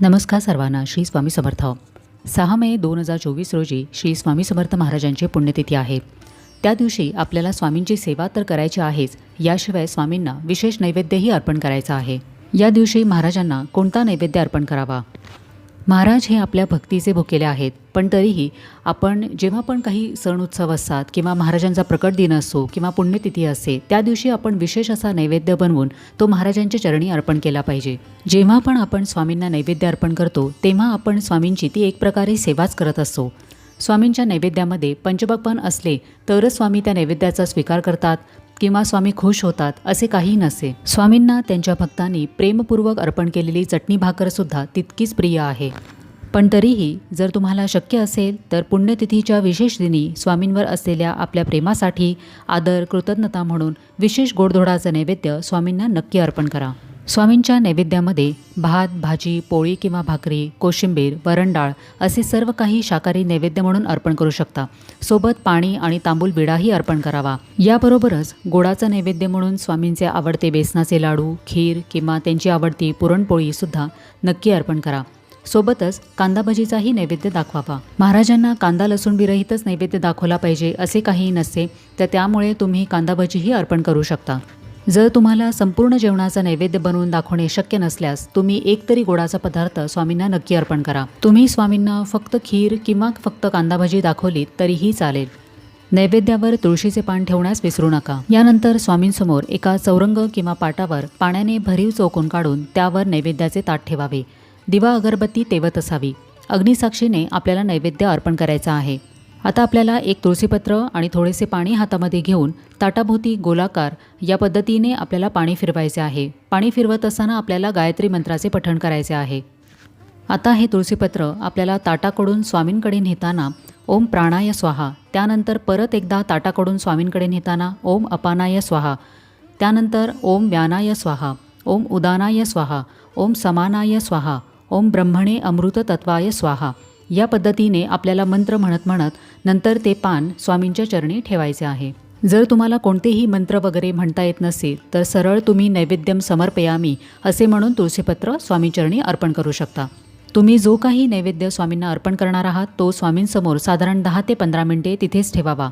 नमस्कार सर्वांना श्री स्वामी समर्थ. सहा मे दोन हजार चोवीस रोजी श्री स्वामी समर्थ महाराजांची पुण्यतिथी आहे. त्या दिवशी आपल्याला स्वामींची सेवा तर करायची आहेच याशिवाय स्वामींना विशेष नैवेद्यही अर्पण करायचं आहे. या दिवशी महाराजांना कोणता नैवेद्य अर्पण करावा? महाराज हे आपल्या भक्तीचे भुकेले आहेत. पण तरीही आपण जेव्हा पण काही सण उत्सव असतात किंवा महाराजांचा प्रकट दिन असो किंवा पुण्यतिथी असते त्या दिवशी आपण विशेष असा नैवेद्य बनवून तो महाराजांच्या चरणी अर्पण केला पाहिजे. जेव्हा पण आपण स्वामींना नैवेद्य अर्पण करतो तेव्हा आपण स्वामींची ती एक प्रकारे सेवाच करत असतो स्वामींच्या नैवेद्यामध्ये पंचभक्षण असले तरच स्वामी त्या नैवेद्याचा स्वीकार करतात. किंवा स्वामी खुश होतात असे काही नसे. स्वामींना त्यांच्या भक्तांनी प्रेमपूर्वक अर्पण केलेली चटणी भाकरसुद्धा तितकीच प्रिय आहे. पण तरीही जर तुम्हाला शक्य असेल तर पुण्यतिथीच्या विशेष दिनी स्वामींवर असलेल्या आपल्या प्रेमासाठी आदर कृतज्ञता म्हणून विशेष गोडधोडाचं नैवेद्य स्वामींना नक्की अर्पण करा. स्वामींच्या नैवेद्यामध्ये भात भाजी पोळी किंवा भाकरी कोशिंबीर वरण डाळ असे सर्व काही शाकाहारी नैवेद्य म्हणून अर्पण करू शकता. सोबत पाणी आणि तांबूल विडाही अर्पण करावा. याबरोबरच गोडाचा नैवेद्य म्हणून स्वामींचे आवडते बेसनाचे लाडू खीर किंवा त्यांची आवडती पुरणपोळीसुद्धा नक्की अर्पण करा. सोबतच कांदा भजीचाही नैवेद्य दाखवावा. महाराजांना कांदा लसूण विरहितच नैवेद्य दाखवला पाहिजे असे काही नसते तर त्यामुळे तुम्ही कांदा भजीही अर्पण करू शकता. जर तुम्हाला संपूर्ण जेवणाचा नैवेद्य बनवून दाखवणे शक्य नसल्यास तुम्ही एक तरी गोडाचा पदार्थ स्वामींना नक्की अर्पण करा. तुम्ही स्वामींना फक्त खीर किंवा फक्त कांदा भजी तरीही चालेल. नैवेद्यावर तुळशीचे पान ठेवण्यास विसरू नका. यानंतर स्वामींसमोर एका चौरंग किंवा पाटावर पाण्याने भरीव चौकून काढून त्यावर नैवेद्याचे ताट ठेवावे. दिवा अगरबत्ती तेवत असावी. अग्निसाक्षीने आपल्याला नैवेद्य अर्पण करायचा आहे. आता आपल्याला एक तुळशीपत्र आणि थोडेसे पाणी हातामध्ये घेऊन ताटाभोवती गोलाकार या पद्धतीने आपल्याला पाणी फिरवायचे आहे. पाणी फिरवत असताना आपल्याला गायत्री मंत्राचे पठण करायचे आहे. आता हे तुळशीपत्र आपल्याला ताटाकडून स्वामींकडे नेताना ओम प्राणाय स्वाहा त्यानंतर परत एकदा ताटाकडून स्वामींकडे नेताना ओम अपानाय स्वाहा त्यानंतर ओम व्यानाय स्वाहा ओम उदानाय स्वाहा ओम समानाय स्वाहा ओम ब्रह्मणे अमृत तत्वाय स्वाहा या पद्धतीने आपल्याला मंत्र म्हणत म्हणत नंतर ते पान स्वामींच्या चरणी ठेवायचे आहे. जर तुम्हाला कोणतेही मंत्र वगैरे म्हणता येत नसेल तर सरळ तुम्ही नैवेद्यम समर्पयामी असे म्हणून तुळशीपत्र स्वामीचरणी अर्पण करू शकता. तुम्ही जो काही नैवेद्य स्वामींना अर्पण करणार आहात तो स्वामींसमोर साधारण दहा ते पंधरा मिनिटे तिथेच ठेवावा.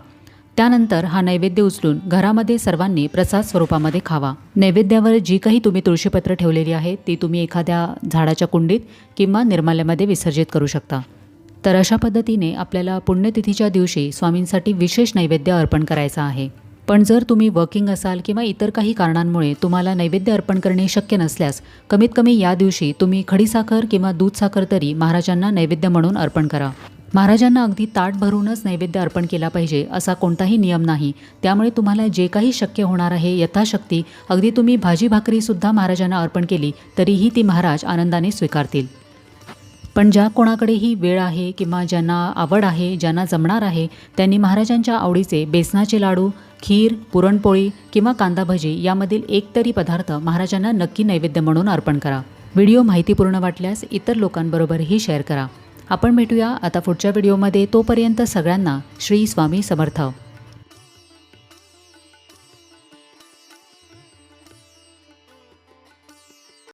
त्यानंतर हा नैवेद्य उचलून घरामध्ये सर्वांनी प्रसाद स्वरूपामध्ये खावा. नैवेद्यावर जी काही तुम्ही तुळशीपत्र ठेवलेली आहे ती तुम्ही एखाद्या झाडाच्या कुंडीत किंवा निर्माल्यामध्ये विसर्जित करू शकता. तर अशा पद्धतीने आपल्याला पुण्यतिथीच्या दिवशी स्वामींसाठी विशेष नैवेद्य अर्पण करायचं आहे. पण जर तुम्ही वर्किंग असाल किंवा इतर काही कारणांमुळे तुम्हाला नैवेद्य अर्पण करणे शक्य नसल्यास कमीत कमी या दिवशी तुम्ही खडीसाखर किंवा दूध साखर तरी महाराजांना नैवेद्य म्हणून अर्पण करा. महाराजांना अगदी ताट भरूनच नैवेद्य अर्पण केला पाहिजे असा कोणताही नियम नाही. त्यामुळे तुम्हाला जे काही शक्य होणार आहे यथाशक्ती अगदी तुम्ही भाजी भाकरीसुद्धा महाराजांना अर्पण केली तरीही ती महाराज आनंदाने स्वीकारतील. पण ज्या कोणाकडेही वेळ आहे किंवा ज्यांना आवड आहे ज्यांना जमणार आहे त्यांनी महाराजांच्या आवडीचे बेसनाचे लाडू खीर पुरणपोळी किंवा कांदा भजी यामधील एक तरी पदार्थ महाराजांना नक्की नैवेद्य म्हणून अर्पण करा. व्हिडिओ माहितीपूर्ण वाटल्यास इतर लोकांबरोबरही शेअर करा. आपण भेटूया आता पुढच्या व्हिडिओमध्ये. तोपर्यंत सगळ्यांना श्री स्वामी समर्थ.